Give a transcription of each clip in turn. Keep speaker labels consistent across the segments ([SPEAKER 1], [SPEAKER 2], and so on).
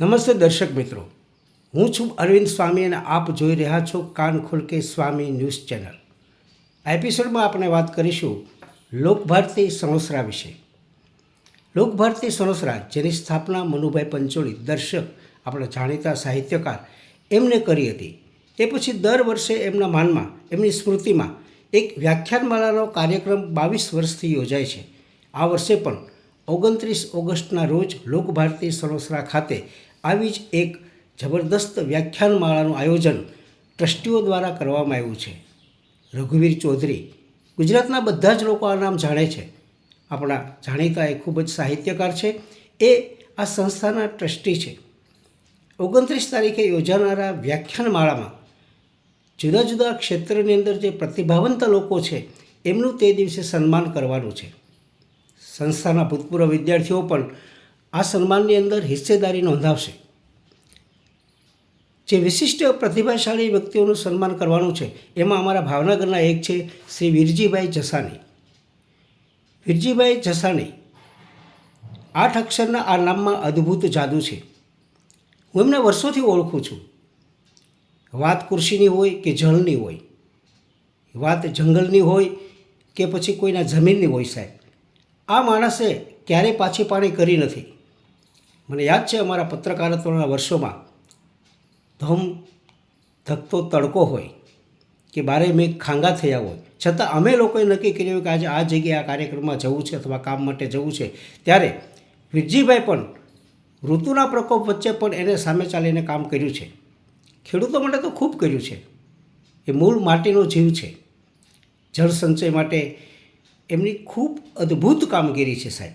[SPEAKER 1] નમસ્તે દર્શક મિત્રો. હું છું અરવિંદ સ્વામી અને આપ જોઈ રહ્યા છો કાન ખુલકે સ્વામી ન્યૂઝ ચેનલ. આ એપિસોડમાં આપણે વાત કરીશું લોકભારતી સણોસરા વિશે. લોકભારતી સણોસરા, જેની સ્થાપના મનુભાઈ પંચોળી, દર્શક, આપણા જાણીતા સાહિત્યકાર, એમને કરી હતી. એ પછી દર વર્ષે એમના માનમાં, એમની સ્મૃતિમાં એક વ્યાખ્યાનમાળાનો કાર્યક્રમ બાવીસ વર્ષથી યોજાય છે. આ વર્ષે પણ ઓગણત્રીસ ઓગસ્ટના રોજ લોકભારતી સણોસરા ખાતે આવી જ એક જબરદસ્ત વ્યાખ્યાનમાળાનું આયોજન ટ્રસ્ટીઓ દ્વારા કરવામાં આવ્યું છે. રઘુવીર ચૌધરી ગુજરાતના બધા જ લોકો આ નામ જાણે છે. આપણા જાણીતા એ ખૂબ જ સાહિત્યકાર છે. એ આ સંસ્થાના ટ્રસ્ટી છે. ઓગણત્રીસ તારીખે યોજાનારા વ્યાખ્યાનમાળામાં જુદા જુદા ક્ષેત્રની અંદર જે પ્રતિભાવંત લોકો છે એમનું તે દિવસે સન્માન કરવાનું છે. સંસ્થાના ભૂતપૂર્વ વિદ્યાર્થીઓ પણ આ સન્માનની અંદર હિસ્સેદારી નોંધાવશે. જે વિશિષ્ટ પ્રતિભાશાળી વ્યક્તિઓનું સન્માન કરવાનું છે, એમાં અમારા ભાવનગરના એક છે શ્રી વીરજીભાઈ જસાણી. વીરજીભાઈ જસાણી આઠ અક્ષરના આ નામમાં અદ્ભુત જાદુ છે. હું એમને વર્ષોથી ઓળખું છું. વાત કૃષિની હોય કે જળની હોય. વાત જંગલની હોય કે પછી કોઈના જમીનની હોય સાહેબ. આ માણસે ક્યારેય પાછી પાણી કરી નથી. મને યાદ છે અમારા પત્રકારત્વના વર્ષોમાં ધમ ધકતો તડકો હોય કે બારે મેં ખાંગા થયા હોય. છતાં અમે લોકોએ નક્કી કર્યું કે આજે આ જગ્યાએ આ કાર્યક્રમમાં જવું છે અથવા કામ માટે જવું છે. ત્યારે વિરજીભાઈ પણ ઋતુના પ્રકોપ વચ્ચે પણ એને સામે ચાલીને કામ કર્યું છે. ખેડૂતો માટે તો ખૂબ કર્યું છે. એ મૂળ માટીનો જીવ છે. જળ સંચય માટે એમની ખૂબ અદ્ભુત કામગીરી છે સાહેબ.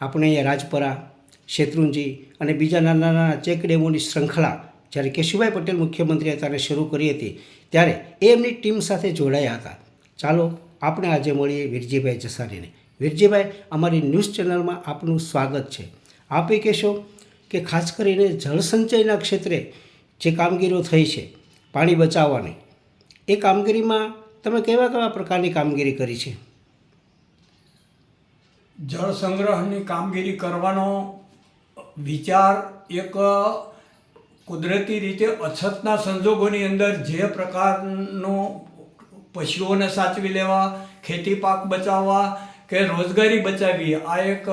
[SPEAKER 1] આપણે અહીંયા રાજપરા શેત્રુંજી અને બીજા નાના નાના ચેક ડેમોની શૃંખલા જ્યારે કેશુભાઈ પટેલ મુખ્યમંત્રી હતા શરૂ કરી હતી, ત્યારે એ એમની ટીમ સાથે જોડાયા હતા. ચાલો આપણે આજે મળીએ વીરજીભાઈ જસારીને. વીરજીભાઈ, અમારી ન્યૂઝ ચેનલમાં આપનું સ્વાગત છે. આપે કહેશો કે ખાસ કરીને જળસંચયના ક્ષેત્રે જે કામગીરીઓ થઈ છે, પાણી બચાવવાની, એ કામગીરીમાં તમે કેવા કેવા પ્રકારની કામગીરી કરી છે?
[SPEAKER 2] જળ સંગ્રહની કામગીરી કરવાનો વિચાર એક કુદરતી રીતે અછતના સંજોગોની અંદર જે પ્રકારનો પશુઓને સાચવી લેવા ખેતી પાક બચાવવા કે રોજગારી બચાવવી આ એક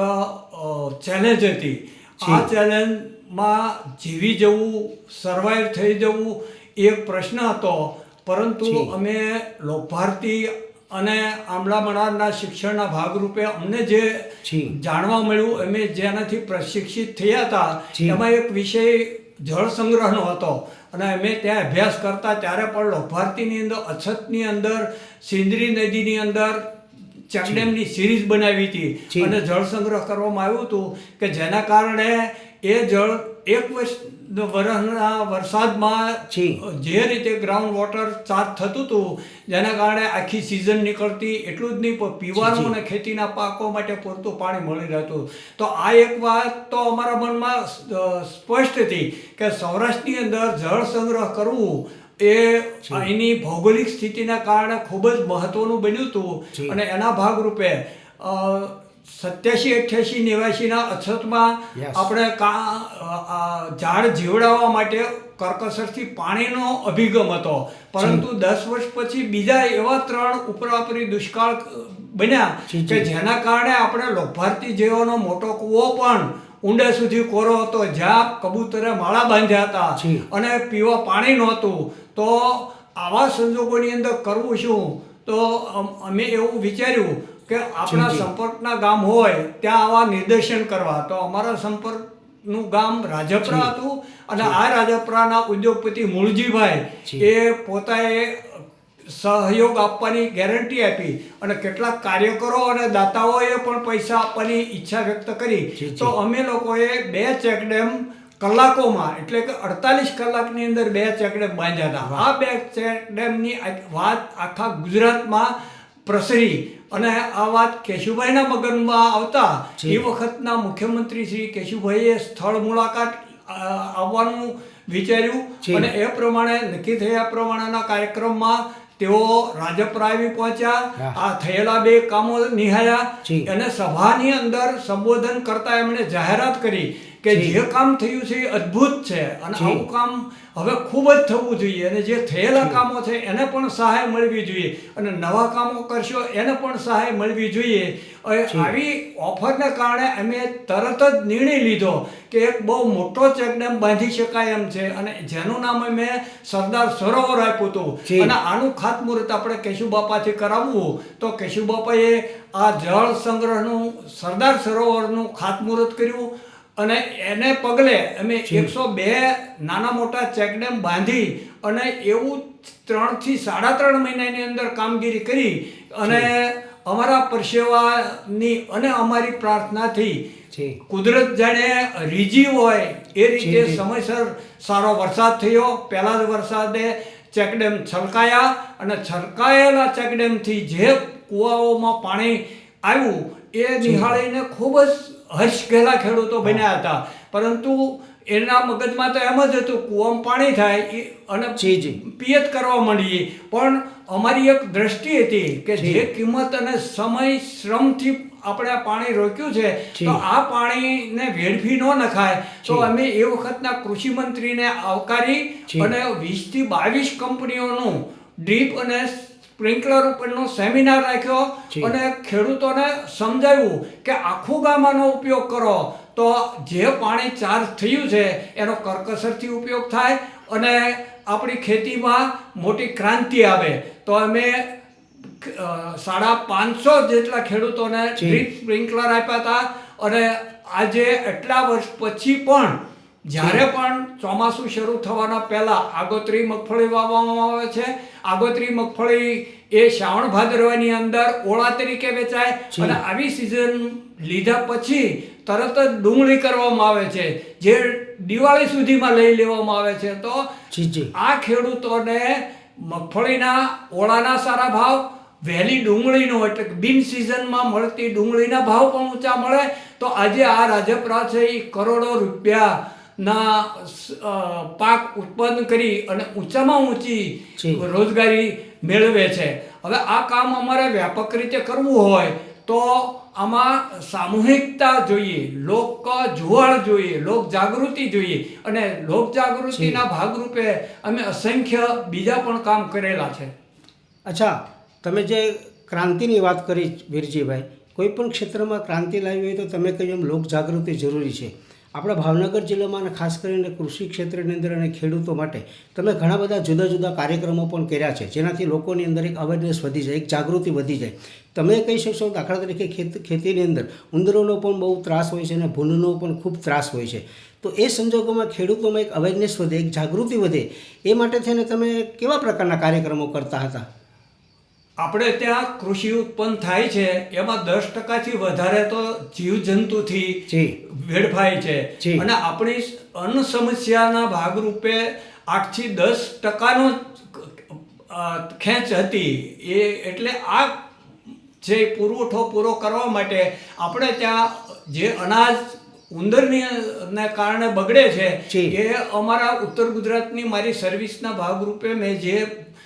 [SPEAKER 2] ચેલેન્જ હતી. આ ચેલેન્જમાં જીવી જવું સર્વાઈવ થઈ જવું એક પ્રશ્ન હતો. પરંતુ અમે લોકભારતી અને આમલા મણારના શિક્ષણના ભાગરૂપે અમને જે જાણવા મળ્યું અમે જેનાથી પ્રશિક્ષિત થયા હતા એમાં એક વિષય જળ સંગ્રહનો હતો. અને અમે ત્યાં અભ્યાસ કરતા ત્યારે પણ લોભાર્તીની અંદર અછતની અંદર સિંદરી નદીની અંદર ચેકડેમની સિરીઝ બનાવી હતી. અને જળ સંગ્રહ કરવામાં આવ્યું હતું કે જેના કારણે એ જળ એક વર્ષ વરસના વરસાદમાં
[SPEAKER 1] જી.
[SPEAKER 2] રીતે ગ્રાઉન્ડ વોટર ચાર્જ થતું હતું જેના કારણે આખી સિઝન નીકળતી એટલું જ નહીં પણ પીવાનું અને ખેતીના પાકો માટે પૂરતું પાણી મળી રહેતું. તો આ એક વાત તો અમારા મનમાં સ્પષ્ટ હતી કે સૌરાષ્ટ્રની અંદર જળ સંગ્રહ કરવું એ અહીંની ભૌગોલિક સ્થિતિના કારણે ખૂબ જ મહત્વનું બન્યું હતું. અને એના ભાગરૂપે સત્યાસી અઠ્યાસી નેવાસીના અછતમાં આપણે કા ઝાડ જીવડાવવા માટે કરકસરથી પાણીનો અભિગમ હતો. પરંતુ દસ વર્ષ પછી બીજા એવા ત્રણ ઉપરાપરી દુષ્કાળ બન્યા કે જેના કારણે આપણે લોભાર્થી જેવાનો મોટો કૂવો પણ ઊંડા સુધી કોરો હતો. જ્યાં કબૂતરે માળા બાંધ્યા હતા. અને પીવા પાણી નહોતું. તો આવા સંજોગોની અંદર કરવું શું? તો અમે એવું વિચાર્યું કે આપણા. સંપર્કના ગામ હોય ત્યાં આવા નિર્દેશન કરવા. તો અમારા સંપર્કનું ગામ રાજપરા હતું અને આ રાજપરાના ઉદ્યોગપતિ મૂળજીભાઈ એ પોતાએ સહયોગ આપવાની ગેરંટી આપી અને કેટલાક કાર્યકરો અને દાતાઓએ પણ પૈસા આપવાની ઈચ્છા વ્યક્ત કરી. તો અમે લોકોએ બે ચેકડેમ કલાકોમાં એટલે કે અડતાલીસ કલાકની અંદર બે ચેકડેમ બાંધ્યા હતા. આ બે ચેકડેમની વાત આખા ગુજરાતમાં પ્રસરી. અને આ વાત કેશુભાઈના મગનમાં આવતા એ વખતના મુખ્યમંત્રી શ્રી કેશુભાઈએ સ્થળ મુલાકાત આવવાનું વિચાર્યું. અને એ પ્રમાણે નક્કી થયા પ્રમાણેના કાર્યક્રમમાં તેઓ રાજપરા આવી પહોંચ્યા આ થયેલા બે કામો નિહાળ્યા. અને સભાની અંદર સંબોધન કરતા એમણે જાહેરાત કરી. કે
[SPEAKER 1] જે.
[SPEAKER 2] કામ થયું છે એ અદ્ભુત છે. અને આવું કામ હવે ખૂબ જ થવું જોઈએ. અને જે થયેલા કામો છે એને પણ સહાય મળવી જોઈએ. અને નવા કામો કરશો એને પણ સહાય મળવી જોઈએ. આવી ઓફરને કારણે અમે તરત જ નિર્ણય લીધો કે એક બહુ મોટો ચેકડેમ બાંધી શકાય એમ છે. અને જેનું નામ અમે સરદાર સરોવર આપ્યું હતું. અને આનું ખાતમુહૂર્ત આપણે કેશુબાપાથી કરાવવું તો કેશુબાપાએ આ જળ સંગ્રહનું સરદાર સરોવરનું ખાતમુહૂર્ત કર્યું. અને એને પગલે અમે એકસો બે નાના મોટા ચેકડેમ બાંધી અને એવું ત્રણથી સાડા ત્રણ મહિનાની અંદર કામગીરી કરી અને અમારા પરસેવાની અને અમારી પ્રાર્થનાથી કુદરત જાણે રીજી હોય એ રીતે. સમયસર સારો વરસાદ થયો. પહેલા જ વરસાદે ચેકડેમ છલકાયા અને છલકાયેલા ચેકડેમથી જે કૂવાઓમાં પાણી આવ્યું એ નિહાળીને ખૂબ જ હર્ષ ગયેલા ખેડૂતો બન્યા હતા. પરંતુ એના મગજમાં તો એમ જ હતું કૂવામાં પાણી થાય એ અને. પિયત કરવા માંડીએ. પણ અમારી એક દ્રષ્ટિ હતી કે
[SPEAKER 1] જે.
[SPEAKER 2] કિંમત અને સમય શ્રમથી આપણે આ પાણી રોક્યું છે તો આ પાણીને વેડફી ન નખાય. તો અમે એ વખતના કૃષિ મંત્રીને આવકારી અને વીસથી બાવીસ કંપનીઓનું ડ્રીપ અને સ્પ્રિંકલર ઉપરનો સેમિનાર રાખ્યો અને ખેડૂતોને સમજાવ્યું કે આખું ગામાનો ઉપયોગ કરો. તો જે પાણી ચાર્જ થયું છે એનો કરકસરથી ઉપયોગ થાય અને આપણી ખેતીમાં મોટી ક્રાંતિ આવે. તો અમે સાડા પાંચસો જેટલા ખેડૂતોને. ડ્રીપ સ્પ્રિન્કલર આપ્યા હતા અને આજે એટલા વર્ષ પછી પણ જ્યારે પણ ચોમાસું શરૂ થવાના પહેલા આગોતરી મગફળી વાવવામાં આવે છે. આગોતરી મગફળી એ શ્રાવણ ભાદરવાની અંદર ઓળા તરીકે વેચાય અને આવી સિઝન લીધા પછી તરત જ ડુંગળી કરવામાં આવે છે. જે દિવાળી સુધીમાં લઈ લેવામાં આવે છે. તો આ ખેડૂતોને મગફળીના ઓળાના સારા ભાવ વહેલી ડુંગળીનો એટલે બિન સિઝનમાં મળતી ડુંગળીના ભાવ પણ ઊંચા મળે. તો આજે આ રાજપરા છે એ કરોડો રૂપિયાના અ, પાક ઉત્પન્ન કરી અને ઊંચામાં ઊંચી રોજગારી મેળવે છે. હવે આ કામ અમારે વ્યાપક રીતે કરવું હોય તો આમાં સામૂહિકતા જોઈએ લોક જુવાળ જોઈએ લોક જાગૃતિ જોઈએ અને લોક જાગૃતિના ભાગરૂપે અમે અસંખ્ય બીજા પણ કામ કરેલા છે.
[SPEAKER 1] અચ્છા તમે જે ક્રાંતિની વાત કરી વીરજીભાઈ કોઈ પણ ક્ષેત્રમાં ક્રાંતિ લાવી હોય તો તમે કહ્યું એમ લોક જાગૃતિ જરૂરી છે. આપણા ભાવનગર જિલ્લામાં અને ખાસ કરીને કૃષિ ક્ષેત્રની અંદર અને ખેડૂતો માટે તમે ઘણા બધા જુદા જુદા કાર્યક્રમો પણ કર્યા છે. જેનાથી લોકોની અંદર એક અવેરનેસ વધી જાય, એક જાગૃતિ વધી જાય. તમે કહી શકશો દાખલા તરીકે ખેત, ખેતીની અંદર ઉંદરોનો પણ બહુ ત્રાસ હોય છે અને ભૂનનો પણ ખૂબ ત્રાસ હોય છે. તો એ સંજોગોમાં ખેડૂતોમાં એક અવેરનેસ વધે, એક જાગૃતિ વધે. એ માટે થઈને તમે કેવા પ્રકારના કાર્યક્રમો કરતા હતા?
[SPEAKER 2] આપણે ત્યાં કૃષિ ઉત્પન્ન થાય છે એમાં દસ ટકાથી વધારે તો જીવજંતુથી વેડફાય છે. અને આપણી અન્ન સમસ્યાના ભાગરૂપે આઠથી દસ ટકાનો ખેંચ હતી. એ એટલે આ જે પુરવઠો પૂરો કરવા માટે આપણે ત્યાં જે અનાજ ઉંદરની ને કારણે બગડે છે એ અમારા ઉત્તર ગુજરાતની મારી સર્વિસના ભાગરૂપે મેં જે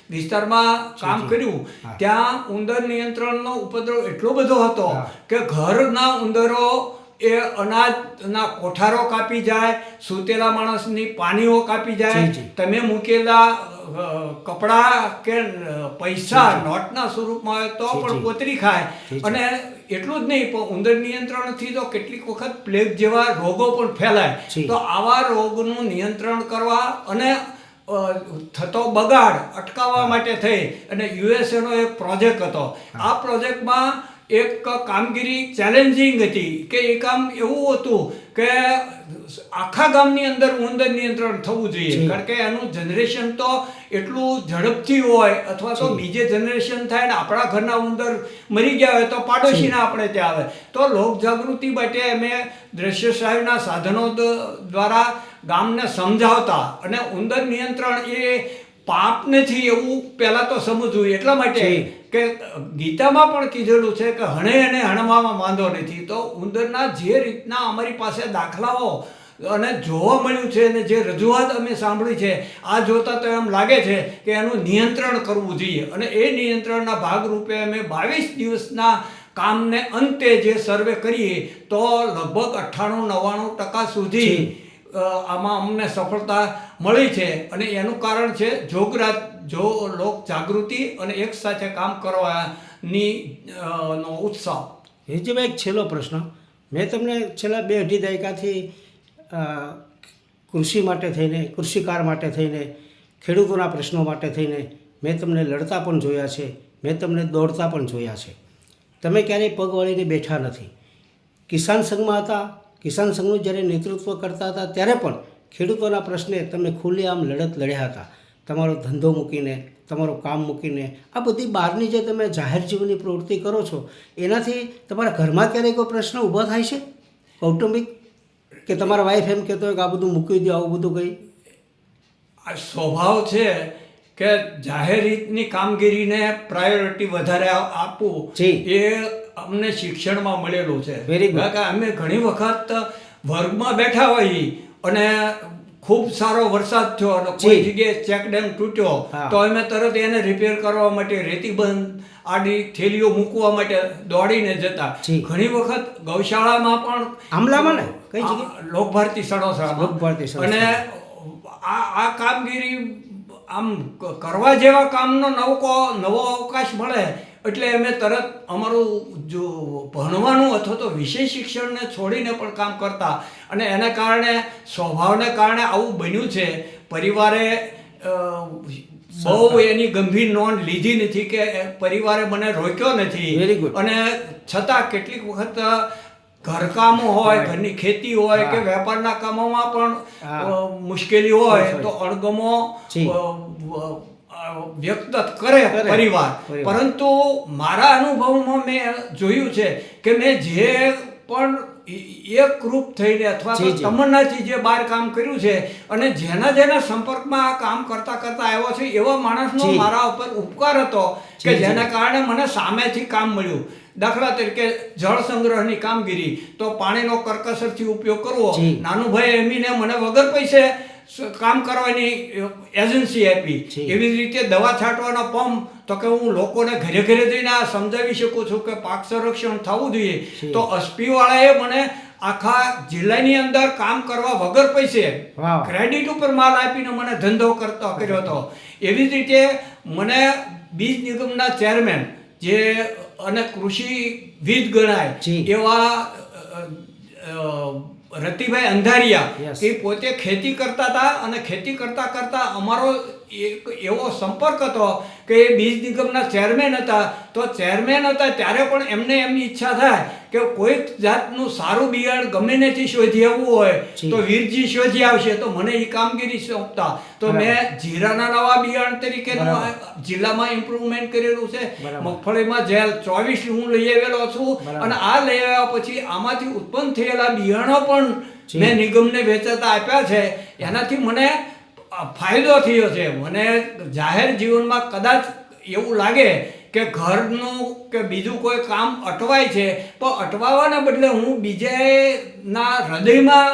[SPEAKER 2] વિસ્તારમાં કામ કર્યું ત્યાં ઉંદર નિયંત્રણનો ઉપદ્રવ એટલો બધો હતો કે ઘરના ઉંદરો એ અનાજના કોઠારો કાપી જાય સૂતેલા માણસની પાનીઓ કાપી જાય. તમે મૂકેલા કપડાં કે પૈસા નોટના સ્વરૂપમાં હોય તો પણ કોતરી ખાય. અને એટલું જ નહીં પણ ઉંદર નિયંત્રણથી તો કેટલીક વખત પ્લેગ જેવા રોગો પણ ફેલાય. તો આવા રોગનું નિયંત્રણ કરવા અને થતો બગાડ અટકાવવા માટે થઈ અને યુએસએનો એક પ્રોજેક્ટ હતો. આ પ્રોજેક્ટમાં એક કામગીરી ચેલેન્જિંગ હતી કે એ કામ એવું હતું કે આખા ગામની અંદર ઉંદર નિયંત્રણ થવું જોઈએ. કારણ કે એનું જનરેશન તો એટલું ઝડપથી હોય અથવા તો બીજે જનરેશન થાય ને આપણા ઘરના ઉંદર મરી ગયા હોય તો પાડોશીના આપણે ત્યાં આવે. તો લોક જાગૃતિ માટે અમે દ્રશ્ય સાહેબના સાધનો દ્વારા ગામને સમજાવતા અને ઉંદર નિયંત્રણ એ પાપ નથી એવું પહેલાં તો સમજવું. એટલા માટે કે ગીતામાં પણ કીધેલું છે કે હણે અને હણવામાં વાંધો નથી. તો ઉંદરના જે રીતના અમારી પાસે દાખલાઓ અને જોવા મળ્યું છે અને જે રજૂઆત અમે સાંભળી છે આ જોતા તો એમ લાગે છે કે એનું નિયંત્રણ કરવું જોઈએ. અને એ નિયંત્રણના ભાગરૂપે અમે બાવીસ દિવસના કામને અંતે જે સર્વે કરીએ તો લગભગ અઠ્ઠાણું નવ્વાણું ટકા સુધી આમાં અમને સફળતા મળી છે અને એનું કારણ છે જોગરાજ, જો લોક જાગૃતિ અને એક સાથે કામ કરવાની નો ઉત્સાહ.
[SPEAKER 1] હિજીભાઈ એક છેલ્લો પ્રશ્ન. મેં તમને છેલ્લા બે અઢી દાયકાથી કૃષિ માટે થઈને, કૃષિકાર માટે થઈને, ખેડૂતોના પ્રશ્નો માટે થઈને મેં તમને લડતા પણ જોયા છે. મેં તમને દોડતા પણ જોયા છે. તમે ક્યારેય પગ વળીને બેઠા નથી. કિસાન સંઘમાં હતા કિસાન સંઘનું જ્યારે નેતૃત્વ કરતા હતા, ત્યારે પણ ખેડૂતોના પ્રશ્ને તમે ખુલ્લેઆમ લડત લડ્યા હતા. તમારો ધંધો મૂકીને, તમારું કામ મૂકીને, આ બધી બહારની જે તમે જાહેર જીવનની પ્રવૃત્તિ કરો છો, એનાથી તમારા ઘરમાં ક્યારેય કોઈ પ્રશ્ન ઊભો થાય છે? કૌટુંબિક? કે તમારા વાઈફ એમ કહેતો હોય કે આ બધું મૂકી દો, આવું બધું કંઈ?
[SPEAKER 2] આ સ્વભાવ છે કે જાહેર રીતની કામગીરીને પ્રાયોરિટી વધારે આપવું એ અમને શિક્ષણમાં મળેલું છે. અમે ઘણી વખત વર્ગમાં બેઠા હોઈએ અને ખૂબ સારો વરસાદ થયો અને કોઈ જગ્યાએ ચેકડેમ તૂટ્યો તો અમે તરત એને રિપેર કરવા માટે રેતી બંધ આડી થેલીઓ મૂકવા માટે દોડીને જતા. ઘણી વખત ગૌશાળામાં પણ
[SPEAKER 1] આમલામાં ને? કઈ જગ્યાએ?
[SPEAKER 2] લોકભારતી.
[SPEAKER 1] લોકભારતી
[SPEAKER 2] અને આ આ કામગીરી આમ કરવા જેવા કામનો નવો નવો અવકાશ મળે એટલે અમે તરત અમારું જો ભણવાનું અથવા તો વિષય શિક્ષણને છોડીને પણ કામ કરતા. અને એને કારણે સ્વભાવને કારણે આવું બન્યું છે. પરિવારે બહુ એની ગંભીર નોંધ લીધી નથી કે પરિવારે મને રોક્યો નથી. અને છતાં કેટલીક વખત ઘરકામો હોય ઘરની ખેતી હોય કે વેપારના કામોમાં પણ મુશ્કેલી હોય. તો અણગમો વ્યક્ત કરે. પરિવાર. પરંતુ મારા અનુભવમાં મેં જોયું છે કે મેં જે પણ એકરૂપ થઈને અથવા તો. તમન્નાથી જે બહાર કામ કર્યું છે અને જેના જેના સંપર્કમાં આ કામ કરતા કરતા આવ્યો છે એવા માણસનો. મારા ઉપર ઉપકાર હતો કે. જેના કારણે મને સામેથી કામ મળ્યું દાખલા તરીકે જળ સંગ્રહની કામગીરી તો પાણીનો કરકસરથી ઉપયોગ કરવો
[SPEAKER 1] નાનું
[SPEAKER 2] ભાઈ એમીને મને વગર પૈસે કામ કરવાની એજન્સી આપી. એવી જ રીતે દવા છાંટવાનો પંપ તો કે હું લોકોને ઘરે ઘરે જઈને આ સમજાવી શકું છું કે પાક સંરક્ષણ થવું જોઈએ. તો અસ્પીવાળાએ મને આખા જિલ્લાની અંદર કામ કરવા વગર પૈસે ક્રેડિટ ઉપર માલ આપીને મને ધંધો કરતો કર્યો હતો એવી જ રીતે મને બીજ નિગમના ચેરમેન જે અને કૃષિ વીજ
[SPEAKER 1] ગણાય.
[SPEAKER 2] એવા રતિભાઈ અંધારિયા. એ પોતે ખેતી કરતા હતા અને ખેતી કરતા કરતા અમારો એક એવો સંપર્ક હતો કે એ બીજ નિગમના ચેરમેન હતા. તો ચેરમેન હતા ત્યારે પણ એમને એમની ઈચ્છા થાય કે કોઈક જાતનું સારું બિયારણ ગમે નથી શોધી આવવું હોય તો વીરજી શોધી આવશે. તો મને એ કામગીરી સોંપતા. તો મેં જીરાના નવા બિયારણ તરીકે જિલ્લામાં ઇમ્પ્રુવમેન્ટ કરેલું છે. મગફળીમાં જેલ ચોવીસ હું લઈ આવેલો છું અને આ લઈ આવ્યા પછી આમાંથી ઉત્પન્ન થયેલા બિયારણો પણ મેં નિગમને વેચાતા આપ્યા છે. એનાથી મને ફાયદો થયો છે. મને જાહેર જીવનમાં કદાચ એવું લાગે કે ઘરનું કે બીજું કોઈ કામ અટવાય છે, પણ અટવાવાના બદલે હું બીજાના હૃદયમાં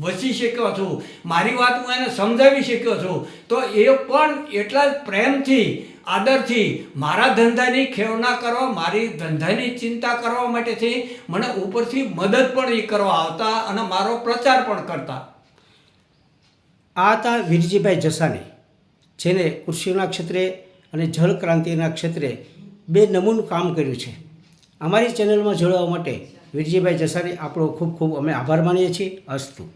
[SPEAKER 2] વસી શક્યો છું. મારી વાત હું એને સમજાવી શક્યો છું. તો એ પણ એટલા જ પ્રેમથી, આદરથી મારા ધંધાની ખેવના કરવા, મારી ધંધાની ચિંતા કરવા માટેથી મને ઉપરથી મદદ પણ એ કરવા આવતા અને મારો પ્રચાર પણ કરતા.
[SPEAKER 1] આ હતા વીરજીભાઈ જસાણી, જેને કૃષિના ક્ષેત્રે અને જળ ક્રાંતિના ક્ષેત્રે બે નમૂન કામ કર્યું છે. અમારી ચેનલમાં જોડાવા માટે વીરજીભાઈ જસાણી આપણો ખૂબ ખૂબ અમે આભાર માનીએ છીએ. અસ્તુ.